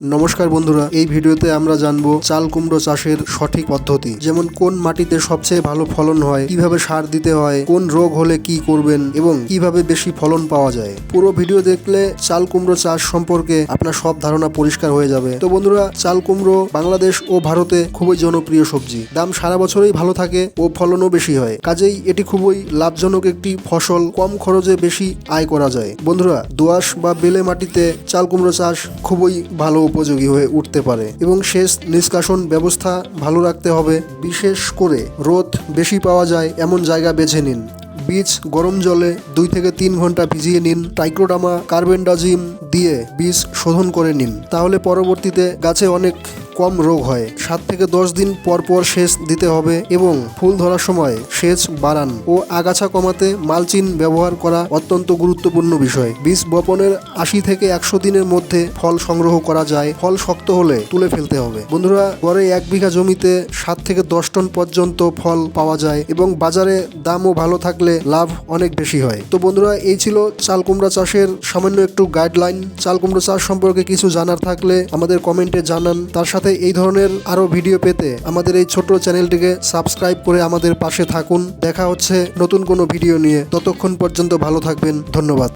নমস্কার বন্ধুরা, এই ভিডিওতে আমরা জানব চাল কুমড়ো চাষের সঠিক পদ্ধতি। যেমন কোন মাটিতে সবচেয়ে ভালো ফলন হয়, কীভাবে সার দিতে হয়, কোন রোগ হলে কি করবেন এবং কীভাবে বেশি ফলন পাওয়া যায়। পুরো ভিডিও দেখলে চাল কুমড়ো চাষ সম্পর্কে আপনার সব ধারণা পরিষ্কার হয়ে যাবে। তো বন্ধুরা, চাল কুমড়ো বাংলাদেশ ও ভারতে খুবই জনপ্রিয় সবজি। দাম সারা বছরই ভালো থাকে ও ফলনও বেশি হয়। কাজেই এটি খুবই লাভজনক একটি ফসল। কম খরচে বেশি আয় করা যায়। বন্ধুরা, দোআঁশ বা বেলে মাটিতে চাল কুমড়ো চাষ খুবই ভালো উপযোগী হয়ে উঠতে পারে এবং সেচ নিষ্কাশন ব্যবস্থা ভালো রাখতে হবে। বিশেষ করে রোদ বেশি পাওয়া যায়, এমন জায়গা বেছে নিন। বীজ গরম জলে দুই থেকে তিন ঘণ্টা ভিজিয়ে নিন। টাইক্রোডামা কার্বেন্ডাজিম দিয়ে বীজ শোধন করে নিন। তাহলে পরবর্তীতে গাছে অনেক কম রোগ হয়। সাত থেকে দশ দিন পর পর সেচ দিতে হবে এবং ফুল ধরার সময় সেচ বাড়ান ও আগাছা কমাতে মালচিন ব্যবহার করা অত্যন্ত গুরুত্বপূর্ণ বিষয়। বীজ বপনের আশি থেকে একশো দিনের মধ্যে ফল সংগ্রহ করা যায়। ফল শক্ত হলে তুলে ফেলতে হবে। বন্ধুরা, গড়ে এক বিঘা জমিতে সাত থেকে দশ টন পর্যন্ত ফল পাওয়া যায় এবং বাজারে দামও ভালো থাকলে লাভ অনেক বেশি হয়। তো বন্ধুরা, এই ছিল চাল কুমড়া চাষের সামান্য একটু গাইডলাইন চাল কুমড়া চাষ সম্পর্কে কিছু জানার থাকলে আমাদের কমেন্টে জানান। তার সাথে এই ধরনের আরও ভিডিও পেতে আমাদের এই ছোট চ্যানেলটিকে সাবস্ক্রাইব করে আমাদের পাশে থাকুন। দেখা হচ্ছে নতুন কোনো ভিডিও নিয়ে। ততক্ষণ পর্যন্ত ভালো থাকবেন। ধন্যবাদ।